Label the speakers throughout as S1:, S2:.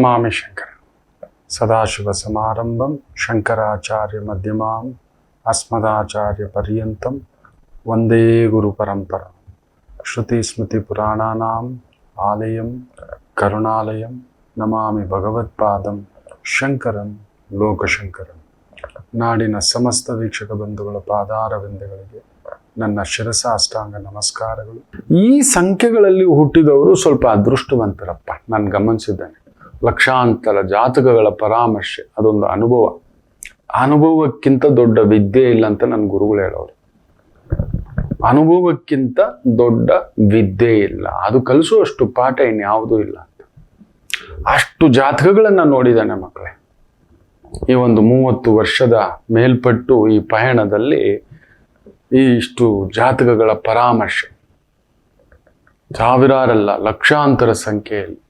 S1: ನಮಾಮಿ ಶಂಕರ ಸದಾಶಿವ ಸಮಾರಂಭಂ ಶಂಕರಾಚಾರ್ಯ ಮಧ್ಯಮಾಂ ಅಸ್ಮದಾಚಾರ್ಯ ಪರ್ಯಂತಂ ವಂದೇ ಗುರು ಪರಂಪರ ಶ್ರುತಿ ಸ್ಮೃತಿ ಪುರಾಣಾನಾಂ ಆಲಯಂ ಕರುಣಾಲಯಂ ನಮಾಮಿ ಭಗವತ್ಪಾದಂ ಶಂಕರಂ ಲೋಕಶಂಕರಂ ನಾಡಿನ ಸಮಸ್ತ ವೀಕ್ಷಕ ಬಂಧುಗಳ ಪಾದಾರವಿಂದಗಳಿಗೆ ನನ್ನ ಶಿರಸಾಷ್ಟಾಂಗ ನಮಸ್ಕಾರಗಳು. ಈ ಸಂಖ್ಯೆಗಳಲ್ಲಿ ಹುಟ್ಟಿದವರು ಸ್ವಲ್ಪ ಅದೃಷ್ಟವಂತರಪ್ಪ, ನಾನು ಗಮನಿಸಿದ್ದೇನೆ. ಲಕ್ಷಾಂತರ ಜಾತಕಗಳ ಪರಾಮರ್ಶೆ, ಅದೊಂದು ಅನುಭವ. ಅನುಭವಕ್ಕಿಂತ ದೊಡ್ಡ ವಿದ್ಯೆ ಇಲ್ಲ ಅಂತ ನನ್ನ ಗುರುಗಳು ಹೇಳೋರು. ಅನುಭವಕ್ಕಿಂತ ದೊಡ್ಡ ವಿದ್ಯೆ ಇಲ್ಲ. ಅದು ಕಲಿಸುವಷ್ಟು ಪಾಠ ಇನ್ಯಾವುದೂ ಇಲ್ಲ ಅಂತ. ಅಷ್ಟು ಜಾತಕಗಳನ್ನು ನೋಡಿದ್ದಾನೆ ಮಕ್ಕಳೇ ಈ ಒಂದು ಮೂವತ್ತು ವರ್ಷದ ಮೇಲ್ಪಟ್ಟು ಈ ಪಯಣದಲ್ಲಿ ಈ ಇಷ್ಟು ಜಾತಕಗಳ ಪರಾಮರ್ಶೆ. ಸಾವಿರಾರಲ್ಲ ಲಕ್ಷಾಂತರ ಸಂಖ್ಯೆಯಲ್ಲಿ.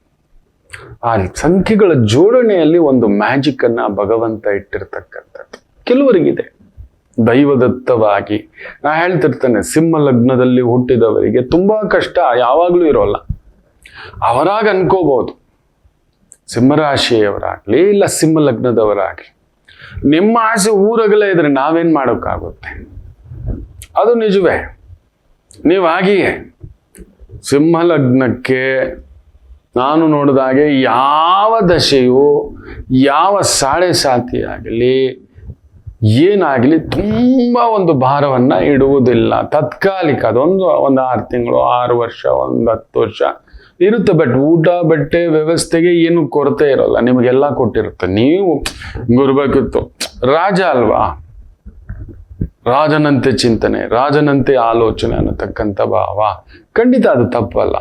S1: ಆ ಸಂಖ್ಯೆಗಳ ಜೋಡಣೆಯಲ್ಲಿ ಒಂದು ಮ್ಯಾಜಿಕ್ ಅನ್ನ ಭಗವಂತ ಇಟ್ಟಿರ್ತಕ್ಕಂಥದ್ದು. ಕೆಲವರಿಗಿದೆ. ದೈವದತ್ತವಾಗಿ. ನಾ ಹೇಳ್ತಿರ್ತೇನೆ, ಸಿಂಹ ಲಗ್ನದಲ್ಲಿ ಹುಟ್ಟಿದವರಿಗೆ ತುಂಬಾ ಕಷ್ಟ, ಯಾವಾಗಲೂ ಇರೋಲ್ಲ. ಅವರಾಗ ಅನ್ಕೋಬಹುದು ಸಿಂಹರಾಶಿಯವರಾಗ್ಲಿ ಇಲ್ಲ ಸಿಂಹ ಲಗ್ನದವರಾಗ್ಲಿ. ನಿಮ್ಮ ಆಸೆ ಊರಗಲೇ ಇದ್ರೆ ನಾವೇನ್ ಮಾಡೋಕ್ಕಾಗುತ್ತೆ? ಅದು ನಿಜವೇ. ನೀವು ಹಾಗೆಯೇ. ಸಿಂಹ ಲಗ್ನಕ್ಕೆ ನಾನು ನೋಡಿದಾಗೆ ಯಾವ ದಶೆಯು, ಯಾವ ಸಾಳೆ ಸಾತಿ ಆಗಲಿ, ಏನಾಗಲಿ ತುಂಬ ಒಂದು ಭಾರವನ್ನು ಇಡುವುದಿಲ್ಲ. ತಾತ್ಕಾಲಿಕ ಅದೊಂದು ಒಂದು ಆರು ತಿಂಗಳು, ಆರು ವರ್ಷ, ಒಂದು ಹತ್ತು ವರ್ಷ ಇರುತ್ತೆ. ಬಟ್ ಊಟ, ಬಟ್ಟೆ, ವ್ಯವಸ್ಥೆಗೆ ಏನು ಕೊರತೆ ಇರೋಲ್ಲ. ನಿಮಗೆಲ್ಲ ಕೊಟ್ಟಿರುತ್ತೆ. ನೀವು ಗುರ್ಬೇಕಿತ್ತು. ರಾಜ ಅಲ್ವಾ? ರಾಜನಂತೆ ಚಿಂತನೆ, ರಾಜನಂತೆ ಆಲೋಚನೆ ಅನ್ನತಕ್ಕಂಥ ಭಾವ. ಖಂಡಿತ ಅದು ತಪ್ಪಲ್ಲ.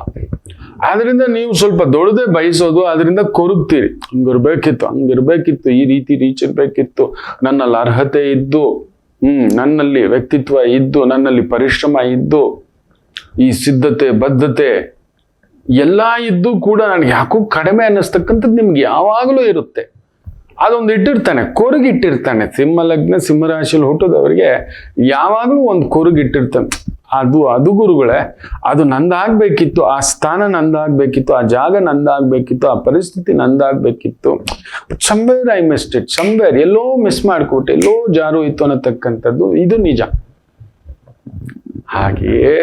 S1: ಆದ್ರಿಂದ ನೀವು ಸ್ವಲ್ಪ ದೊಡ್ಡದೇ ಬಯಸೋದು ಅದರಿಂದ ಕೊರಗ್ತೀರಿ. ಹಂಗಿರ್ಬೇಕಿತ್ತು ಹಂಗಿರ್ಬೇಕಿತ್ತು, ಈ ರೀತಿ ರೀಚ್ ಇರ್ಬೇಕಿತ್ತು. ನನ್ನಲ್ಲಿ ಅರ್ಹತೆ ಇದ್ದು, ಹ್ಮ್, ನನ್ನಲ್ಲಿ ವ್ಯಕ್ತಿತ್ವ ಇದ್ದು, ನನ್ನಲ್ಲಿ ಪರಿಶ್ರಮ ಇದ್ದು, ಈ ಸಿದ್ಧತೆ, ಬದ್ಧತೆ ಎಲ್ಲ ಇದ್ದು ಕೂಡ ನನಗೆ ಯಾಕೋ ಕಡಿಮೆ ಅನ್ನಿಸ್ತಕ್ಕಂಥದ್ದು ನಿಮ್ಗೆ ಯಾವಾಗಲೂ ಇರುತ್ತೆ. ಅದೊಂದು ಇಟ್ಟಿರ್ತಾನೆ, ಕೊರಗಿಟ್ಟಿರ್ತಾನೆ. ಸಿಂಹ ಲಗ್ನ ಸಿಂಹರಾಶಿಯಲ್ಲಿ ಹುಟ್ಟೋದವರಿಗೆ ಯಾವಾಗಲೂ ಒಂದು ಕೊರಗಿಟ್ಟಿರ್ತಾನೆ. ಅದು ಅದು ಗುರುಗಳೇ, ಅದು ನಂದಾಗ್ಬೇಕಿತ್ತು, ಆ ಸ್ಥಾನ ನಂದಾಗ್ಬೇಕಿತ್ತು, ಆ ಜಾಗ ನಂದಾಗ್ಬೇಕಿತ್ತು, ಆ ಪರಿಸ್ಥಿತಿ ನಂದಾಗ್ಬೇಕಿತ್ತು. Somewhere I missed it somewhere yellow miss ಮಾಡಿಕೊಟ್ಟೆ ಎಲ್ಲೋ ಜಾರು ಇತ್ತು ಅನ್ನತಕ್ಕಂಥದ್ದು ಇದು ನಿಜ. ಹಾಗೆಯೇ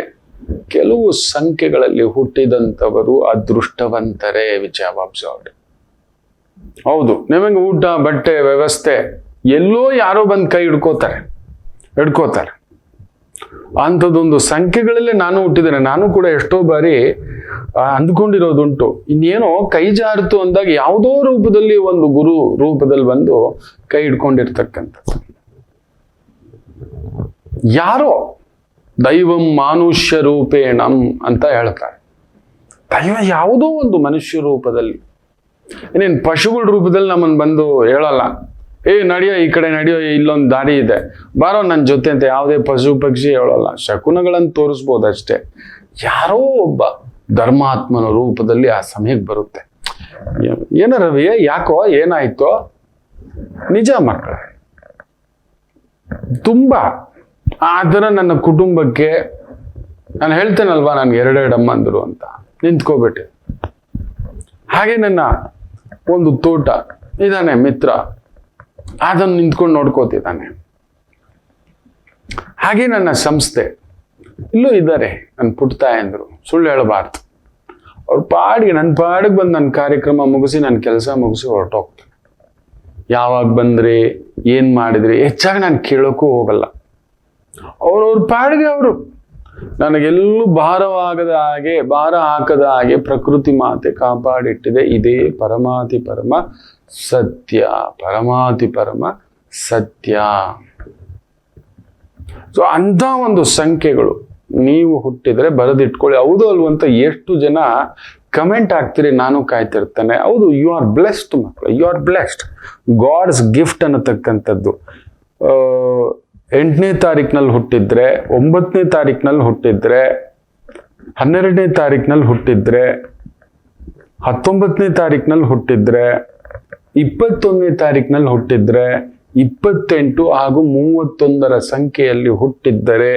S1: ಕೆಲವು ಸಂಖ್ಯೆಗಳಲ್ಲಿ ಹುಟ್ಟಿದಂಥವರು ಅದೃಷ್ಟವಂತರೇ ವಿಚ್ ಹ್ಯಾವ್ ಅಬ್ಸರ್ವ್ಡ್ ಹೌದು, ನಿಮಗೆ ಊಟ, ಬಟ್ಟೆ, ವ್ಯವಸ್ಥೆ ಎಲ್ಲೋ ಯಾರೋ ಬಂದು ಕೈ ಹಿಡ್ಕೋತಾರೆ ಹಿಡ್ಕೋತಾರೆ. ಅಂಥದ್ದೊಂದು ಸಂಖ್ಯೆಗಳಲ್ಲೇ ನಾನು ಹುಟ್ಟಿದ್ದೇನೆ. ನಾನು ಕೂಡ ಎಷ್ಟೋ ಬಾರಿ ಅಂದ್ಕೊಂಡಿರೋದುಂಟು. ಇನ್ನೇನೋ ಕೈ ಜಾರಿತು ಅಂದಾಗ ಯಾವುದೋ ರೂಪದಲ್ಲಿ ಒಂದು ಗುರು ರೂಪದಲ್ಲಿ ಬಂದು ಕೈ ಹಿಡ್ಕೊಂಡಿರ್ತಕ್ಕಂಥದ್ದು ಯಾರೋ ದೈವಂ ಮಾನುಷ್ಯ ರೂಪೇಣಂ ಅಂತ ಹೇಳ್ತಾರೆ. ದೈವ ಯಾವುದೋ ಒಂದು ಮನುಷ್ಯ ರೂಪದಲ್ಲಿ. ಇನ್ನೇನು ಪಶುಗಳ ರೂಪದಲ್ಲಿ ನಮ್ಮನ್ನು ಬಂದು ಹೇಳಲ್ಲ. ಏ, ನಡೆಯೋ, ಈ ಕಡೆ ನಡೆಯೋ, ಇಲ್ಲೊಂದು ದಾರಿ ಇದೆ. ಬಾರೋ ನನ್ನ ಜೊತೆ ಅಂತ ಯಾವುದೇ ಪಶು ಪಕ್ಷಿ ಹೇಳೋಲ್ಲ. ಶಕುನಗಳನ್ನು ತೋರಿಸ್ಬೋದು ಅಷ್ಟೇ ಯಾರೋ ಒಬ್ಬ ಧರ್ಮಾತ್ಮನ ರೂಪದಲ್ಲಿ ಆ ಸಮಯಕ್ಕೆ ಬರುತ್ತೆ. ಏನ ರವಿ ಯಾಕೋ, ಏನಾಯ್ತೋ? ನಿಜ ಮಕ್ಕಳ. ತುಂಬಾ. ಆ ಥರ ನನ್ನ ಕುಟುಂಬಕ್ಕೆ, ನಾನು ಹೇಳ್ತೇನಲ್ವಾ, ನನ್ಗೆ ಎರಡೆರಡು ಅಮ್ಮಂದರು ಅಂತ. ನಿಂತ್ಕೋಬಿಟ್ಟೆ. ಹಾಗೆ ನನ್ನ ಒಂದು ತೋಟ. ಇದಾನೆ, ಮಿತ್ರ. ಅದನ್ನು ನಿಂತ್ಕೊಂಡು ನೋಡ್ಕೋತಿದ್ದಾನೆ ಹಾಗೆ ನನ್ನ ಸಂಸ್ಥೆ ಇಲ್ಲೂ ಇದ್ದಾರೆ ನನ್ನ ಪುಟ್ಟ ಎಂದರು ಸುಳ್ಳು ಹೇಳಬಾರ್ದು. ಅವ್ರ ಪಾಡಿಗೆ ನನ್ನ ಪಾಡಿಗೆ ಬಂದು ನನ್ನ ಕಾರ್ಯಕ್ರಮ ಮುಗಿಸಿ ನನ್ನ ಕೆಲಸ ಮುಗಿಸಿ ಹೊರಟೋಗ್ತಾನೆ ಯಾವಾಗ ಬಂದ್ರಿ, ಏನು ಮಾಡಿದ್ರಿ, ಹೆಚ್ಚಾಗಿ ನಾನು ಕೇಳೋಕ್ಕೂ ಹೋಗಲ್ಲ. ಅವ್ರವ್ರ ಪಾಡಿಗೆ ಅವರು. ನನಗೆಲ್ಲೂ ಭಾರವಾಗದ ಹಾಗೆ, ಭಾರ ಹಾಕದ ಹಾಗೆ ಪ್ರಕೃತಿ ಮಾತೆ ಕಾಪಾಡಿಟ್ಟಿದೆ, ಇದೇ ಪರಮಾತಿ ಪರಮ ಸತ್ಯ ಪರಮಾತಿ ಪರಮ ಸತ್ಯ. ಸೊ ಅಂಥ ಒಂದು ಸಂಖ್ಯೆಗಳು ನೀವು ಹುಟ್ಟಿದ್ರೆ ಬರೆದಿಟ್ಕೊಳ್ಳಿ. ಹೌದು ಅಲ್ವಂತ, ಎಷ್ಟು ಜನ ಕಮೆಂಟ್ ಆಗ್ತೀರಿ ನಾನು ಕಾಯ್ತಿರ್ತೇನೆ. ಹೌದು ಯು ಆರ್ ಬ್ಲೆಸ್ಡ್ ಮಕ್ಕಳು you are blessed god's gift ಅನ್ನತಕ್ಕಂಥದ್ದು. ಎಂಟನೇ ತಾರೀಕಿನಲ್ಲಿ ಹುಟ್ಟಿದ್ರೆ, ಒಂಬತ್ತನೇ ತಾರೀಕಿನಲ್ಲಿ ಹುಟ್ಟಿದ್ರೆ, ಹನ್ನೆರಡನೇ ತಾರೀಕಿನಲ್ಲಿ ಹುಟ್ಟಿದ್ರೆ, ಹತ್ತೊಂಬತ್ತನೇ ತಾರೀಕಿನಲ್ಲಿ ಹುಟ್ಟಿದ್ರೆ ಇಪ್ಪತ್ತೊಂದನೇ ತಾರೀಕಿನಲ್ಲಿ ಹುಟ್ಟಿದ್ರೆ ಇಪ್ಪತ್ತೆಂಟು ಹಾಗೂ ಮೂವತ್ತೊಂದರ ಸಂಖ್ಯೆಯಲ್ಲಿ ಹುಟ್ಟಿದ್ದರೆ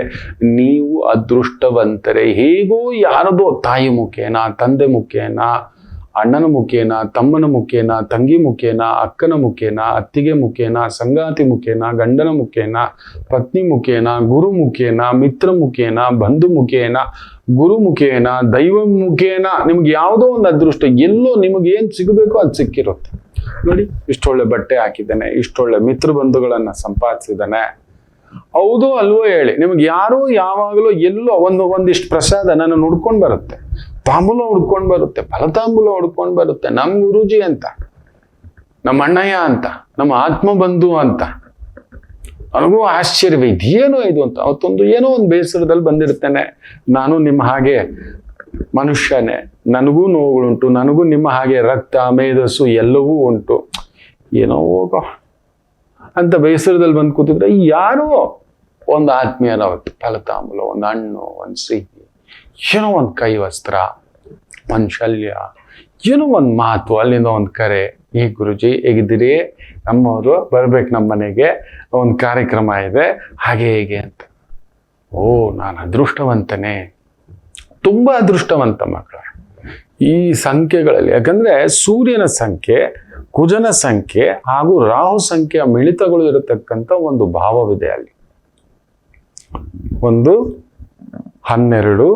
S1: ನೀವು ಅದೃಷ್ಟವಂತರೆ. ಹೇಗೋ ಯಾರದೋ ತಾಯಿ ಮುಖೇನ, ತಂದೆ ಮುಖೇನ, ಅಣ್ಣನ ಮುಖೇನ, ತಮ್ಮನ ಮುಖೇನ, ತಂಗಿ ಮುಖೇನ, ಅಕ್ಕನ ಮುಖೇನ, ಅತ್ತಿಗೆ ಮುಖೇನ, ಸಂಗಾತಿ ಮುಖೇನ, ಗಂಡನ ಮುಖೇನ, ಪತ್ನಿ ಮುಖೇನ, ಗುರು ಮುಖೇನ, ಮಿತ್ರ ಮುಖೇನ, ಬಂಧು ಮುಖೇನ, ಗುರು ಮುಖೇನ, ದೈವ ಮುಖೇನ, ನಿಮ್ಗೆ ಯಾವುದೋ ಒಂದು ಅದೃಷ್ಟ ಎಲ್ಲೋ ನಿಮಗೆ ಏನ್ ಸಿಗಬೇಕೋ ಅದು ಸಿಕ್ಕಿರುತ್ತೆ. ನೋಡಿ, ಇಷ್ಟೊಳ್ಳೆ ಬಟ್ಟೆ ಹಾಕಿದ್ದಾನೆ, ಇಷ್ಟೊಳ್ಳೆ ಮಿತ್ರ ಬಂಧುಗಳನ್ನ ಸಂಪಾದಿಸಿದ್ದಾನೆ. ಹೌದು ಅಲ್ವೋ ಹೇಳಿ, ನಿಮ್ಗೆ ಯಾರು ಯಾವಾಗಲೂ ಎಲ್ಲೋ ಒಂದು, ಒಂದಿಷ್ಟು ಪ್ರಸಾದ ನನ್ನ ಬರುತ್ತೆ. ತಾಂಬೂಲ ಹುಡ್ಕೊಂಡ್ ಬರುತ್ತೆ, ಫಲತಾಂಬೂಲ ಹುಡ್ಕೊಂಡ್ ಬರುತ್ತೆ ನಮ್ಮ ಗುರೂಜಿ ಅಂತ, ನಮ್ಮ ಅಣ್ಣಯ್ಯ ಅಂತ, ನಮ್ಮ ಆತ್ಮ ಬಂಧು ಅಂತ. ನನಗೂ ಆಶ್ಚರ್ಯವೇ ಇದೇನೋ ಇದು ಅಂತ, ಅವತ್ತೊಂದು ಏನೋ ಒಂದು ಬೇಸರದಲ್ಲಿ ಬಂದಿರ್ತೇನೆ ನಾನು ನಿಮ್ಮ ಹಾಗೆ ಮನುಷ್ಯನೇ. ನನಗೂ ನೋವುಗಳುಂಟು ನನಗೂ ನಿಮ್ಮ ಹಾಗೆ ರಕ್ತ, ಮೇಧಸ್ಸು ಎಲ್ಲವೂ ಉಂಟು. ಏನೋ ಹೋಗೋ. ಅಂತ ಬೇಸರದಲ್ಲಿ ಬಂದು ಕೂತಿದ್ರೆ ಯಾರೋ ಒಂದು ಆತ್ಮೀಯನ ಫಲತಾಂಬೂಲ, ಒಂದು ಹಣ್ಣು, ಒಂದು ಸಿಹಿ, ಏನೋ ಒಂದು ಕೈ ವಸ್ತ್ರ ಒಂದು ಶಲ್ಯ, ಏನೋ ಒಂದು ಮಾತು, ಅಲ್ಲಿಂದ ಒಂದು ಕರೆ. ಈ ಗುರುಜಿ, ಹೇಗಿದ್ದೀರಿ? ನಮ್ಮವರು ಬರ್ಬೇಕು ನಮ್ಮ ಮನೆಗೆ. ಒಂದು ಕಾರ್ಯಕ್ರಮ ಇದೆ. ಹಾಗೆ, ಹೇಗೆ ಅಂತ. ಓ, ನಾನು ಅದೃಷ್ಟವಂತನೇ. ತುಂಬಾ ಅದೃಷ್ಟವಂತ ಮಕ್ಕಳ. ಈ ಸಂಖ್ಯೆಗಳಲ್ಲಿ, ಯಾಕಂದರೆ ಸೂರ್ಯನ ಸಂಖ್ಯೆ, ಕುಜನ ಸಂಖ್ಯೆ ಹಾಗೂ ರಾಹು ಸಂಖ್ಯೆಯ ಮಿಳಿತಗಳು ಇರತಕ್ಕಂಥ ಒಂದು ಭಾವವಿದೆ ಅಲ್ಲಿ. ಒಂದು, ಹನ್ನೆರಡು,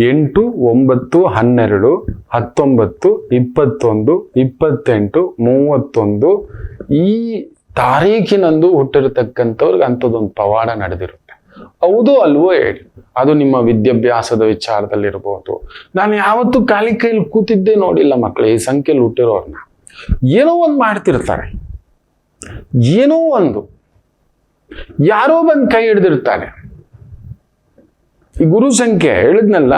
S1: ಎಂಟು, ಒಂಬತ್ತು, ಹನ್ನೆರಡು, ಹತ್ತೊಂಬತ್ತು, ಇಪ್ಪತ್ತೊಂದು, ಇಪ್ಪತ್ತೆಂಟು, ಮೂವತ್ತೊಂದು ಈ ತಾರೀಖಿನಂದು ಹುಟ್ಟಿರತಕ್ಕಂಥವ್ರಿಗೆ ಅಂಥದ್ದೊಂದು ಪವಾಡ ನಡೆದಿರುತ್ತೆ. ಹೌದು, ಅಲ್ವೋ ಹೇಳಿ. ಅದು ನಿಮ್ಮ ವಿದ್ಯಾಭ್ಯಾಸದ ವಿಚಾರದಲ್ಲಿರ್ಬೋದು. ನಾನು ಯಾವತ್ತು ಖಾಲಿ ಕೈಲಿ ಕೂತಿದ್ದೆ ನೋಡಿಲ್ಲ ಮಕ್ಕಳು ಈ ಸಂಖ್ಯೆಯಲ್ಲಿ ಹುಟ್ಟಿರೋರ್ನ. ಏನೋ ಒಂದು ಮಾಡ್ತಿರ್ತಾರೆ. ಏನೋ ಒಂದು. ಯಾರೋ ಬಂದು ಕೈ ಹಿಡ್ದಿರ್ತಾರೆ. ಈ ಗುರು ಸಂಖ್ಯೆ ಹೇಳಿದ್ನಲ್ಲ?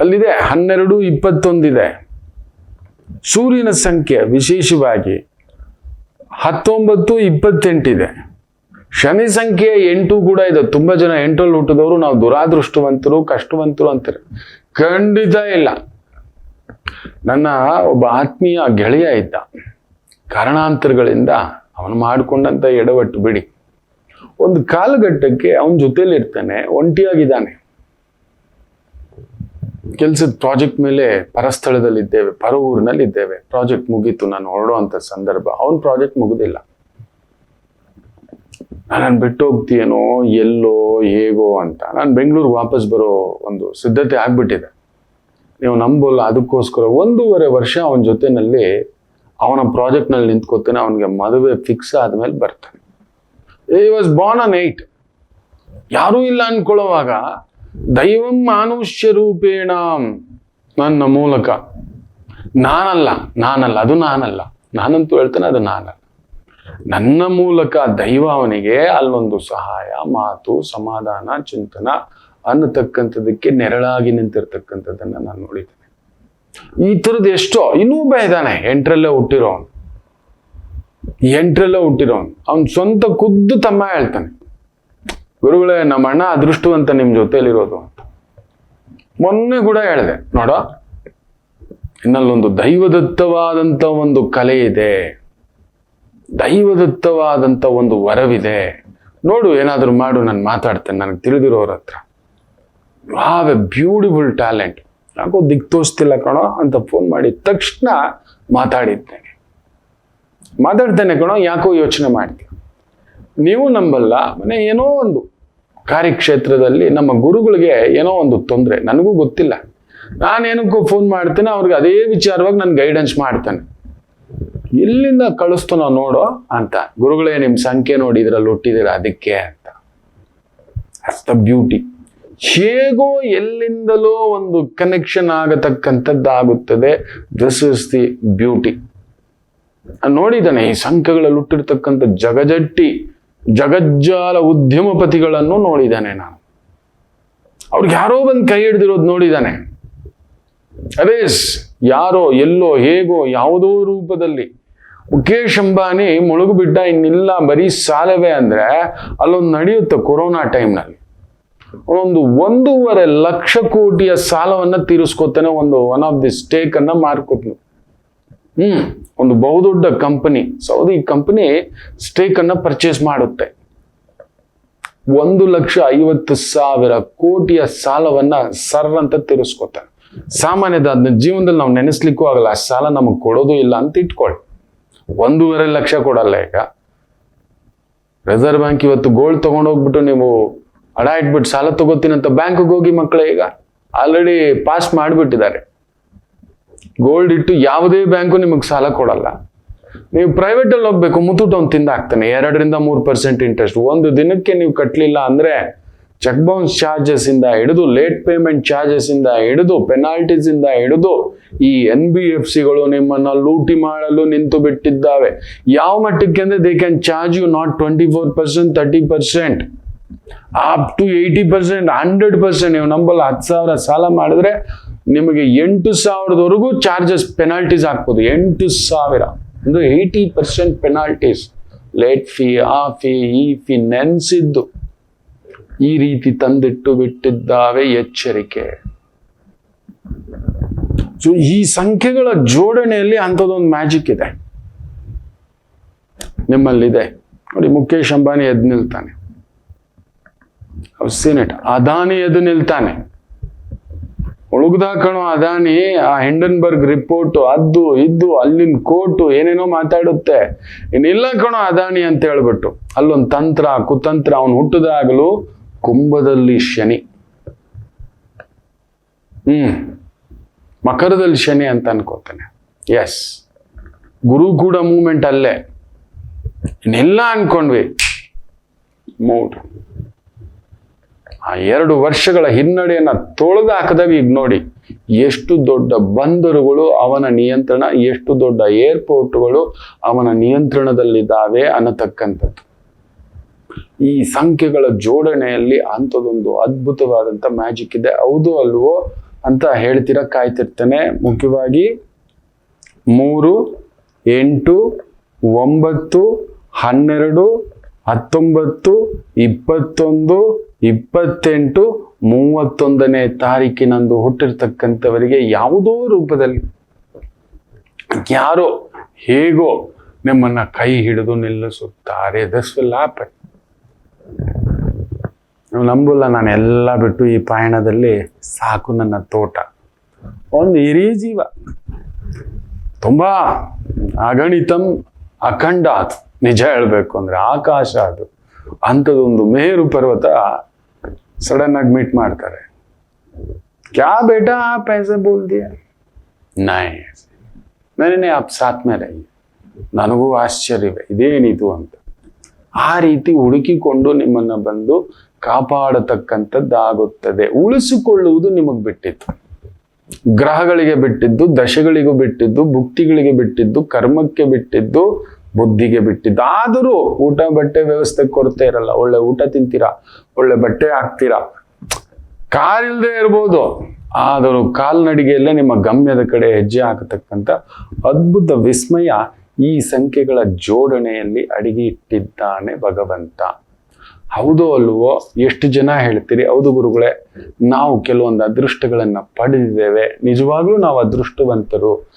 S1: ಅಲ್ಲಿದೆ, ಹನ್ನೆರಡು ಇಪ್ಪತ್ತೊಂದಿದೆ ಸೂರ್ಯನ ಸಂಖ್ಯೆ ವಿಶೇಷವಾಗಿ ಹತ್ತೊಂಬತ್ತು ಇಪ್ಪತ್ತೆಂಟಿದೆ ಶನಿ ಸಂಖ್ಯೆ ಎಂಟು ಕೂಡ ಇದೆ. ತುಂಬಾ ಜನ ಎಂಟಲ್ಲಿ ಹುಟ್ಟಿದವರು ನಾವು ದುರಾದೃಷ್ಟವಂತರು, ಕಷ್ಟವಂತರು ಅಂತಾರೆ. ಖಂಡಿತ ಇಲ್ಲ. ನನ್ನ ಒಬ್ಬ ಆತ್ಮೀಯ ಗೆಳೆಯ ಇದ್ದ. ಕಾರಣಾಂತರಗಳಿಂದ ಅವನು ಮಾಡಿಕೊಂಡಂತ ಎಡವಟ್ಟು ಬಿಡಿ. ಒಂದು ಕಾಲಘಟ್ಟಕ್ಕೆ ಅವನ ಜೊತೆಲಿ ಇರ್ತಾನೆ ಒಂಟಿಯಾಗಿದ್ದಾನೆ. ಕೆಲಸದ ಪ್ರಾಜೆಕ್ಟ್ ಮೇಲೆ ಪರಸ್ಥಳದಲ್ಲಿದ್ದೇವೆ ಪರ ಊರಿನಲ್ಲಿ ಇದ್ದೇವೆ ಪ್ರಾಜೆಕ್ಟ್ ಮುಗೀತು, ನಾನು ಹೊರಡುವಂತ ಸಂದರ್ಭ. ಅವನ್ ಪ್ರಾಜೆಕ್ಟ್ ಮುಗುದಿಲ್ಲ. ನಾನು ಬಿಟ್ಟು ಹೋಗ್ತೀಯೇನೋ ಎಲ್ಲೋ, ಹೇಗೋ ಅಂತ. ನಾನು ಬೆಂಗಳೂರಿಗೆ ವಾಪಸ್ ಬರೋ ಒಂದು ಸಿದ್ಧತೆ ಆಗ್ಬಿಟ್ಟಿದೆ. ನೀವು ನಂಬೋಲ್ಲ, ಅದಕ್ಕೋಸ್ಕರ ಒಂದೂವರೆ ವರ್ಷ ಅವನ ಜೊತೆನಲ್ಲಿ ಅವನ ಪ್ರಾಜೆಕ್ಟ್ನಲ್ಲಿ ನಿಂತ್ಕೋತೇನೆ, ಅವನಿಗೆ ಮದುವೆ ಫಿಕ್ಸ್ ಆದಮೇಲೆ ಬರ್ತಾನೆ. ಈ ವಾಸ್ ಬಾರ್ನ್ ಅನ್ ಏಟ್ ಯಾರೂ ಇಲ್ಲ ಅನ್ಕೊಳ್ಳುವಾಗ, ದೈವಂ ಮಾನುಷ್ಯ ರೂಪೇಣ. ನನ್ನ ಮೂಲಕ. ನಾನಲ್ಲ ನಾನಲ್ಲ, ಅದು ನಾನಲ್ಲ. ನಾನಂತೂ ಹೇಳ್ತೇನೆ, ಅದು ನಾನಲ್ಲ. ನನ್ನ ಮೂಲಕ ದೈವ ಅವನಿಗೆ ಅಲ್ಲೊಂದು ಸಹಾಯ, ಮಾತು, ಸಮಾಧಾನ, ಚಿಂತನ ಅನ್ನತಕ್ಕಂಥದಕ್ಕೆ ನೆರಳಾಗಿ ನಿಂತಿರ್ತಕ್ಕಂಥದ್ದನ್ನ ನಾನು ನೋಡಿದ್ದೇನೆ. ಈ ಥರದ್ದು ಎಷ್ಟೋ, ಇನ್ನೂ ಒಬ್ಬ ಇದ್ದಾನೆ ಎಂಟ್ರಲ್ಲೇ ಹುಟ್ಟಿರೋನು ಎಂಟ್ರಲ್ಲೇ ಹುಟ್ಟಿರೋನು ಅವನ್ ಸ್ವಂತ ಖುದ್ದು ತಮ್ಮ ಹೇಳ್ತಾನೆ. ಗುರುಗಳೇ, ನಮ್ಮ ಅಣ್ಣ ಅದೃಷ್ಟವಂತ ನಿಮ್ಮ ಜೊತೆಯಲ್ಲಿರೋದು ಅಂತ. ಮೊನ್ನೆ ಕೂಡ ಹೇಳಿದೆ, ನೋಡ. ಇನ್ನಲ್ಲೊಂದು ದೈವದತ್ತವಾದಂತ ಒಂದು ಕಲೆ ಇದೆ. ದೈವದತ್ತವಾದಂತ ಒಂದು ವರವಿದೆ. ನೋಡು, ಏನಾದರೂ ಮಾಡು, ನಾನು ಮಾತಾಡ್ತೇನೆ, ನನಗೆ ತಿಳಿದಿರೋರ ಹತ್ರ. You have a beautiful talent. ಯಾಕೋ ದಿಕ್ಕು ತೋರಿಸ್ತಿಲ್ಲ ಕಣೋ ಅಂತ ಫೋನ್ ಮಾಡಿದ ತಕ್ಷಣ ಮಾತಾಡಿದ್ದೇನೆ ಮಾತಾಡ್ತೇನೆ ಕಣೋ, ಯಾಕೋ ಯೋಚನೆ ಮಾಡ್ತೀನಿ ನೀವು ನಂಬಲ್ಲ, ಮನೆ ಏನೋ ಒಂದು ಕಾರ್ಯಕ್ಷೇತ್ರದಲ್ಲಿ ನಮ್ಮ ಗುರುಗಳಿಗೆ ಏನೋ ಒಂದು ತೊಂದರೆ, ನನಗೂ ಗೊತ್ತಿಲ್ಲ. ನಾನೇನಕ್ಕೂ ಫೋನ್ ಮಾಡ್ತೇನೆ, ಅವ್ರಿಗೆ ಅದೇ ವಿಚಾರವಾಗಿ ನಾನು ಗೈಡೆನ್ಸ್ ಮಾಡ್ತೇನೆ. ಎಲ್ಲಿಂದ ನಾವು ನೋಡೋ ಅಂತ. ಗುರುಗಳೇ ನಿಮ್ಮ ಸಂಖ್ಯೆ ನೋಡಿ ಇದ್ರಲ್ಲಿ ಹುಟ್ಟಿದಿರ ಅದಕ್ಕೆ ಅಂತ. ಅರ್ಥ ಬ್ಯೂಟಿ ಹೇಗೋ ಎಲ್ಲಿಂದಲೋ ಒಂದು ಕನೆಕ್ಷನ್ ಆಗತಕ್ಕಂಥದ್ದಾಗುತ್ತದೆ. ದಿಸ್ ಇಸ್ ದಿ ಬ್ಯೂಟಿ ನೋಡಿದ್ದಾನೆ, ಈ ಸಂಖ್ಯೆಗಳಲ್ಲಿ ಹುಟ್ಟಿರ್ತಕ್ಕಂಥ ಜಗಜಟ್ಟಿ, ಜಗಜ್ಜಾಲ ಉದ್ಯಮಪತಿಗಳನ್ನು ನೋಡಿದ್ದಾನೆ ನಾನು. ಅವ್ರಿಗೆ ಯಾರೋ ಬಂದು ಕೈ ಹಿಡ್ದಿರೋದು ನೋಡಿದ್ದಾನೆ. ಅದೇ ಯಾರೋ, ಎಲ್ಲೋ, ಹೇಗೋ, ಯಾವುದೋ ರೂಪದಲ್ಲಿ ಮುಖೇಶ್ ಅಂಬಾನಿ ಮುಳುಗುಬಿಟ್ಟ ಇನ್ನಿಲ್ಲ ಬರೀ ಸಾಲವೇ ಅಂದ್ರೆ ಅಲ್ಲೊಂದು ನಡೆಯುತ್ತೆ ಕೊರೋನಾ ಟೈಮ್ನಲ್ಲಿ ಒಂದು ಒಂದೂವರೆ ಲಕ್ಷ ಕೋಟಿಯ ಸಾಲವನ್ನ ತೀರಿಸ್ಕೊತಾನೆ ಒಂದು ಒನ್ ಆಫ್ ದಿ ಸ್ಟೇಕ್ ಅನ್ನ ಮಾರ್ಕೊತ್ನು. ಹ್ಮ್, ಒಂದು ಬಹುದೊಡ್ಡ ಕಂಪನಿ ಸೌದಿ ಕಂಪನಿ ಸ್ಟೇಕ್ ಅನ್ನ ಪರ್ಚೇಸ್ ಮಾಡುತ್ತೆ. ಒಂದು ಲಕ್ಷ ಐವತ್ತು ಸಾವಿರ ಕೋಟಿಯ ಸಾಲವನ್ನ ಸರ್ ಅಂತ ತೀರಿಸ್ಕೊತಾನೆ. ಸಾಮಾನ್ಯದ ಅದನ್ನ ಜೀವನದಲ್ಲಿ ನಾವು ನೆನೆಸ್ಲಿಕ್ಕೂ ಆಗಲ್ಲ, ಆ ಸಾಲ ನಮಗೆ ಕೊಡೋದು ಇಲ್ಲ ಅಂತ ಇಟ್ಕೊಳ್ಳಿ ಒಂದೂವರೆ ಲಕ್ಷ ಕೊಡಲ್ಲ ಈಗ. ರಿಸರ್ವ್ ಬ್ಯಾಂಕ್ ಇವತ್ತು ಗೋಲ್ಡ್ ತಗೊಂಡೋಗ್ಬಿಟ್ಟು ನೀವು ಹಣ ಇಟ್ಬಿಟ್ಟು ಸಾಲ ತಗೋತೀನಿ ಅಂತ ಬ್ಯಾಂಕ್ಗೆ ಹೋಗಿ ಮಕ್ಕಳೇ ಈಗ ಆಲ್ರೆಡಿ ಪಾಸ್ ಮಾಡಿಬಿಟ್ಟಿದ್ದಾರೆ. ಗೋಲ್ಡ್ ಇಟ್ಟು ಯಾವುದೇ ಬ್ಯಾಂಕು ನಿಮಗೆ ಸಾಲ ಕೊಡಲ್ಲ. ನೀವು ಪ್ರೈವೇಟಲ್ಲಿ ಹೋಗ್ಬೇಕು ಮುತ್ತೂಟ್ ತಿಂದ ಹಾಕ್ತಾನೆ ಎರಡರಿಂದ ಮೂರು ಪರ್ಸೆಂಟ್ ಇಂಟ್ರೆಸ್ಟ್ ಒಂದು ದಿನಕ್ಕೆ ನೀವು ಕಟ್ಟಲಿಲ್ಲ ಅಂದ್ರೆ ಚೆಕ್ ಬೌನ್ಸ್ ಚಾರ್ಜಸ್ ಇಂದ ಹಿಡಿದು ಲೇಟ್ ಪೇಮೆಂಟ್ ಚಾರ್ಜಸ್ ಇಂದ ಹಿಡಿದು ಪೆನಾಲ್ಟೀಸ್ ಇಂದ ಹಿಡಿದು ಈ ಎನ್ ಬಿ ಎಫ್ ಸಿಗಳು ನಿಮ್ಮನ್ನ ಲೂಟಿ ಮಾಡಲು ನಿಂತು ಬಿಟ್ಟಿದ್ದಾವೆ. ಯಾವ ಮಟ್ಟಕ್ಕೆ ಅಂದ್ರೆ they can charge you not twenty four percent thirty percent up to eighty percent hundred percent ನೀವು ನಂಬಲ್ಲ ಹತ್ತು ಸಾವಿರ ಸಾಲ ಮಾಡಿದ್ರೆ ನಿಮಗೆ ಎಂಟು ಸಾವಿರದವರೆಗೂ ಚಾರ್ಜಸ್ ಪೆನಾಲ್ಟೀಸ್ ಹಾಕ್ಬೋದು ಎಂಟು ಸಾವಿರ ಅಂದ್ರೆ eighty percent penalties late fee ಆ ಫೀ ಈ ಫೀ ನೆನ್ಸಿದ್ದು. ಈ ರೀತಿ ತಂದಿಟ್ಟು ಬಿಟ್ಟಿದ್ದಾವೆ ಎಚ್ಚರಿಕೆ. ಈ ಸಂಖ್ಯೆಗಳ ಜೋಡಣೆಯಲ್ಲಿ ಅಂಥದ್ದೊಂದು ಮ್ಯಾಜಿಕ್ ಇದೆ. ನಿಮ್ಮಲ್ಲಿದೆ. ನೋಡಿ, ಮುಖೇಶ್ ಅಂಬಾನಿ ಎದ್ದು ನಿಲ್ತಾನೆ. ಸೀನೆಟ್ ಅದಾನಿ ಎದ್ದು ನಿಲ್ತಾನೆ. ಒಳಗ್ದ ಕಣೋ ಅದಾನಿ, ಆ ಹೆಂಡನ್ಬರ್ಗ್ ರಿಪೋರ್ಟ್ ಅದು ಇದ್ದು ಅಲ್ಲಿನ ಕೋರ್ಟು ಏನೇನೋ ಮಾತಾಡುತ್ತೆ. ಇನ್ನಿಲ್ಲ ಕಣೋ ಅದಾನಿ ಅಂತ ಹೇಳ್ಬಿಟ್ಟು, ಅಲ್ಲೊಂದು ತಂತ್ರ, ಕುತಂತ್ರ, ಅವನು ಹುಟ್ಟದಾಗಲೂ ಕುಂಭದಲ್ಲಿ ಶನಿ. ಹ್ಮ್. ಮಕರದಲ್ಲಿ ಶನಿ ಅಂತ ಅನ್ಕೋತಾನೆ. ಎಸ್ ಗುರು ಕೂಡ ಮೂಮೆಂಟ್ ಅಲ್ಲೇ. ಇನ್ನೆಲ್ಲ ಅನ್ಕೊಂಡ್ವಿ. ಮೂಡ್ ಆ ಎರಡು ವರ್ಷಗಳ ಹಿನ್ನಡೆಯನ್ನ ತೊಳೆದು ಹಾಕಿದಾಗ ಈಗ ನೋಡಿ, ಎಷ್ಟು ದೊಡ್ಡ ಬಂದರುಗಳು ಅವನ ನಿಯಂತ್ರಣ, ಎಷ್ಟು ದೊಡ್ಡ ಏರ್ಪೋರ್ಟ್ಗಳು ಅವನ ನಿಯಂತ್ರಣದಲ್ಲಿದ್ದಾವೆ ಅನ್ನತಕ್ಕಂಥದ್ದು. ಈ ಸಂಖ್ಯೆಗಳ ಜೋಡಣೆಯಲ್ಲಿ ಅಂಥದ್ದೊಂದು ಅದ್ಭುತವಾದಂಥ ಮ್ಯಾಜಿಕ್ ಇದೆ. ಹೌದು ಅಲ್ವೋ ಅಂತ ಹೇಳ್ತೀರ? ಕಾಯ್ತಿರ್ತೇನೆ. ಮುಖ್ಯವಾಗಿ ಮೂರು, ಎಂಟು, ಒಂಬತ್ತು, ಹನ್ನೆರಡು, ಹತ್ತೊಂಬತ್ತು, ಇಪ್ಪತ್ತೊಂದು, ಇಪ್ಪತ್ತೆಂಟು, ಮೂವತ್ತೊಂದನೇ ತಾರೀಕಿನಂದು ಹುಟ್ಟಿರ್ತಕ್ಕಂಥವರಿಗೆ ಯಾವುದೋ ರೂಪದಲ್ಲಿ ಯಾರೋ ಹೇಗೋ ನಿಮ್ಮನ್ನ ಕೈ ಹಿಡಿದು ನಿಲ್ಲಿಸುತ್ತಾರೆ. ದಸ್ ವಿಲ್ ಹ್ಯಾಪನ್ ನಂಬಲ್ಲ ನಾನು ಎಲ್ಲ ಬಿಟ್ಟು ಈ ಪಯಣದಲ್ಲಿ ಸಾಕು ನನ್ನ ತೋಟ. ಒಂದು ಹಿರಿ ಜೀವ. ತುಂಬ ಅಗಣಿತಂ ಅಖಂಡ ನಿಜ ಹೇಳ್ಬೇಕು ಅಂದ್ರೆ ಆಕಾಶ ಅದು. ಅಂಥದ್ದೊಂದು ಮೇರು ಪರ್ವತ ಸಡನ್ ಆಗಿ ಮೀಟ್ ಮಾಡ್ತಾರೆ. ಕ್ಯಾ ಬೇಟಾ ಪೈಸೆ ಪೈಸ ಬೋಲ್ದಿಯ ನಾಯ್ ಮೇನೆ ಆಪ್ ಸಾತ್ ಮೇಲೆ. ನನಗೂ ಆಶ್ಚರ್ಯವೇ. ಇದೇನಿದು ಅಂತ. ಆ ರೀತಿ ಹುಡುಕಿಕೊಂಡು ನಿಮ್ಮನ್ನ ಬಂದು ಕಾಪಾಡತಕ್ಕಂಥದ್ದಾಗುತ್ತದೆ. ಉಳಿಸಿಕೊಳ್ಳುವುದು ನಿಮಗೆ ಬಿಟ್ಟಿತ್ತು ಗ್ರಹಗಳಿಗೆ ಬಿಟ್ಟಿದ್ದು, ದಶೆಗಳಿಗೂ ಬಿಟ್ಟಿದ್ದು, ಭುಕ್ತಿಗಳಿಗೆ ಬಿಟ್ಟಿದ್ದು, ಕರ್ಮಕ್ಕೆ ಬಿಟ್ಟಿದ್ದು, ಬುದ್ಧಿಗೆ ಬಿಟ್ಟಿದ್ದು. ಆದರೂ ಊಟ, ಬಟ್ಟೆ ವ್ಯವಸ್ಥೆ ಕೊರತೆ ಇರಲ್ಲ. ಒಳ್ಳೆ ಊಟ ತಿಂತೀರಾ? ಒಳ್ಳೆ ಬಟ್ಟೆ ಹಾಕ್ತೀರಾ? ಕಾರ್ ಇಲ್ಲದೆ ಇರ್ಬೋದು. ಆದರೂ ಕಾಲ್ನಡಿಗೆಯಲ್ಲೇ ನಿಮ್ಮ ಗಮ್ಯದ ಕಡೆ ಹೆಜ್ಜೆ ಹಾಕತಕ್ಕಂಥ ಅದ್ಭುತ ವಿಸ್ಮಯ ಈ ಸಂಖ್ಯೆಗಳ ಜೋಡಣೆಯಲ್ಲಿ ಅಡಿಗೆ ಇಟ್ಟಿದ್ದಾನೆ ಭಗವಂತ. ಹೌದು ಅಲ್ವೋ ಎಷ್ಟು ಜನ ಹೇಳ್ತೀರಿ? ಹೌದು ಗುರುಗಳೇ, ನಾವು ಕೆಲವೊಂದು ಅದೃಷ್ಟಗಳನ್ನ ಪಡೆದಿದ್ದೇವೆ. ನಿಜವಾಗ್ಲೂ ನಾವು ಅದೃಷ್ಟವಂತರು.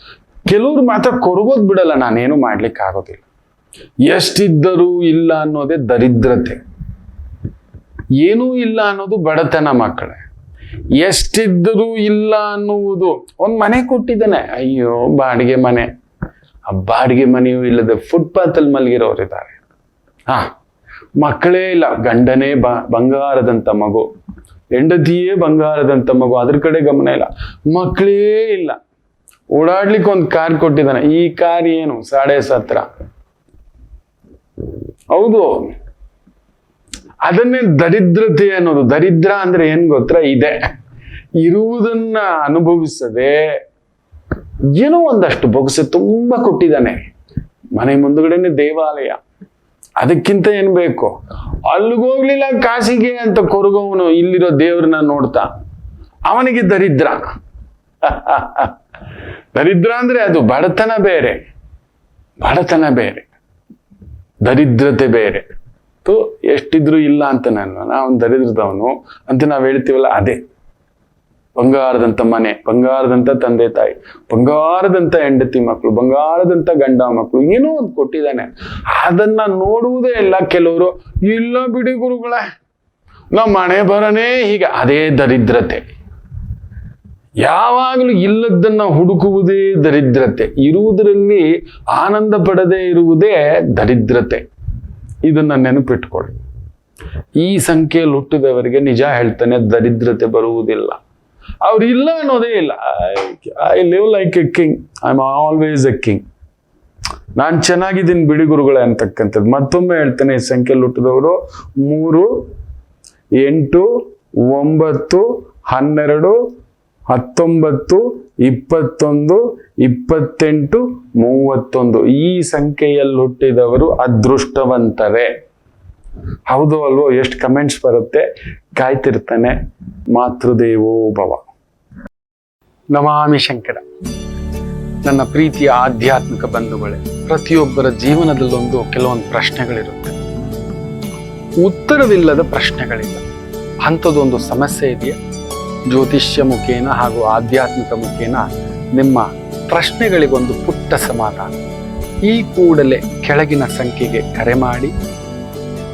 S1: ಕೆಲವ್ರು ಮಾತ್ರ ಕೊರಗೋದ್ ಬಿಡಲ್ಲ, ನಾನೇನು ಮಾಡ್ಲಿಕ್ಕೆ ಆಗೋದಿಲ್ಲ ಎಷ್ಟಿದ್ದರೂ ಇಲ್ಲ ಅನ್ನೋದೇ ದರಿದ್ರತೆ. ಏನೂ ಇಲ್ಲ ಅನ್ನೋದು ಬಡತನ ಮಕ್ಕಳೇ. ಎಷ್ಟಿದ್ದರೂ ಇಲ್ಲ ಅನ್ನುವುದು. ಒಂದ್ ಮನೆ ಕೊಟ್ಟಿದ್ದಾನೆ. ಅಯ್ಯೋ, ಬಾಡಿಗೆ ಮನೆ. ಆ ಬಾಡಿಗೆ ಮನೆಯೂ ಇಲ್ಲದೆ ಫುಟ್ಪಾತ್ ಅಲ್ಲಿ ಮಲಗಿರೋರಿದ್ದಾರೆ. ಹಾ, ಮಕ್ಕಳೇ ಇಲ್ಲ. ಗಂಡನೇ ಬ ಬಂಗಾರದಂಥ ಮಗು. ಹೆಂಡತಿಯೇ ಬಂಗಾರದಂಥ ಮಗು. ಅದ್ರ ಕಡೆ ಗಮನ ಇಲ್ಲ. ಮಕ್ಕಳೇ ಇಲ್ಲ. ಓಡಾಡ್ಲಿಕ್ಕೆ ಒಂದು ಕಾರ್ ಕೊಟ್ಟಿದ್ದಾನೆ. ಈ ಕಾರ್ ಏನು? ಸಾಡೆ ಸತ್ರ. ಹೌದು. ಅದನ್ನೇ ದರಿದ್ರತೆ ಅನ್ನೋದು. ದರಿದ್ರ ಅಂದ್ರೆ ಏನ್ ಗೊತ್ತಾ? ಇದೆ. ಇರುವುದನ್ನ ಅನುಭವಿಸದೆ ಏನೋ ಒಂದಷ್ಟು ಬೊಗಸೆ ತುಂಬಾ ಕೊಟ್ಟಿದ್ದಾನೆ. ಮನೆ ಮುಂದುಗಡೆನೆ ದೇವಾಲಯ. ಅದಕ್ಕಿಂತ ಏನ್ ಬೇಕು? ಅಲ್ಲಿಗೋಗ್ಲಿಲ್ಲ ಕಾಸಿಗೆ ಅಂತ ಕೊರಗೋವನು ಇಲ್ಲಿರೋ ದೇವ್ರನ್ನ ನೋಡ್ತಾ. ಅವನಿಗೆ ದರಿದ್ರ. ದರಿದ್ರ ಅಂದ್ರೆ ಅದು ಬಡತನ ಬೇರೆ. ಬಡತನ ಬೇರೆ. ದರಿದ್ರತೆ ಬೇರೆ. ತು, ಎಷ್ಟಿದ್ರು ಇಲ್ಲ ಅಂತ ನಾನು. ನಾವು ದರಿದ್ರದವನು ಅಂತ ನಾವು ಹೇಳ್ತೀವಲ್ಲ, ಅದೇ. ಬಂಗಾರದಂತ ಮನೆ, ಬಂಗಾರದಂತ ತಂದೆ ತಾಯಿ, ಬಂಗಾರದಂತ ಹೆಂಡತಿ ಮಕ್ಕಳು ಬಂಗಾರದಂತ ಗಂಡ ಮಕ್ಕಳು ಏನೋ ಒಂದು ಕೊಟ್ಟಿದ್ದಾನೆ. ಅದನ್ನ ನೋಡುವುದೇ ಇಲ್ಲ ಕೆಲವರು. ಇಲ್ಲ ಬಿಡಿ ಗುರುಗಳೇ, ನಮ್ಮ ಮನೆ ಬರನೇ ಹೀಗೆ ಅದೇ ದರಿದ್ರತೆ. ಯಾವಾಗಲೂ ಇಲ್ಲದನ್ನ ಹುಡುಕುವುದೇ ದರಿದ್ರತೆ. ಇರುವುದರಲ್ಲಿ ಆನಂದ ಪಡದೇ ಇರುವುದೇ ದರಿದ್ರತೆ. ಇದನ್ನ ನೆನಪಿಟ್ಕೊಳ್ಳಿ. ಈ ಸಂಖ್ಯೆಯಲ್ಲಿ ಹುಟ್ಟಿದವರಿಗೆ ನಿಜ ಹೇಳ್ತಾನೆ, ದರಿದ್ರತೆ ಬರುವುದಿಲ್ಲ. ಅವ್ರು ಇಲ್ಲ ಅನ್ನೋದೇ ಇಲ್ಲ I live like a king I am always a king ನಾನು ಚೆನ್ನಾಗಿದ್ದೀನಿ ಬಿಡಿ ಗುರುಗಳೇ ಅಂತಕ್ಕಂಥದ್ದು. ಮತ್ತೊಮ್ಮೆ ಹೇಳ್ತೇನೆ, ಈ ಸಂಖ್ಯೆ ಹುಟ್ಟಿದವರು ಮೂರು, ಎಂಟು, ಒಂಬತ್ತು, ಹನ್ನೆರಡು, ಹತ್ತೊಂಬತ್ತು, ಇಪ್ಪತ್ತೊಂದು, ಇಪ್ಪತ್ತೆಂಟು, ಮೂವತ್ತೊಂದು. ಈ ಸಂಖ್ಯೆಯಲ್ಲಿ ಹುಟ್ಟಿದವರು ಅದೃಷ್ಟವಂತರೇ. ಹೌದು ಅಲ್ವೋ, ಎಷ್ಟು ಕಮೆಂಟ್ಸ್ ಬರುತ್ತೆ? ಕಾಯ್ತಿರ್ತಾನೆ, ಮಾತೃದೇವೋ ಭವ. ನಮಾಮಿ ಶಂಕರ, ನನ್ನ ಪ್ರೀತಿಯ ಆಧ್ಯಾತ್ಮಿಕ ಬಂಧುಗಳೇ, ಪ್ರತಿಯೊಬ್ಬರ ಜೀವನದಲ್ಲೊಂದು ಕೆಲವೊಂದು ಪ್ರಶ್ನೆಗಳಿರುತ್ತೆ. ಉತ್ತರವಿಲ್ಲದ ಪ್ರಶ್ನೆಗಳಿಲ್ಲ. ಅಂಥದ್ದೊಂದು ಸಮಸ್ಯೆ ಇದೆಯಾ? ಜ್ಯೋತಿಷ್ಯ ಮುಖೇನ ಹಾಗೂ ಆಧ್ಯಾತ್ಮಿಕ ಮುಖೇನ ನಿಮ್ಮ ಪ್ರಶ್ನೆಗಳಿಗೊಂದು ಪುಟ್ಟ ಸಮಾಧಾನ. ಈ ಕೂಡಲೇ ಕೆಳಗಿನ ಸಂಖ್ಯೆಗೆ ಕರೆ ಮಾಡಿ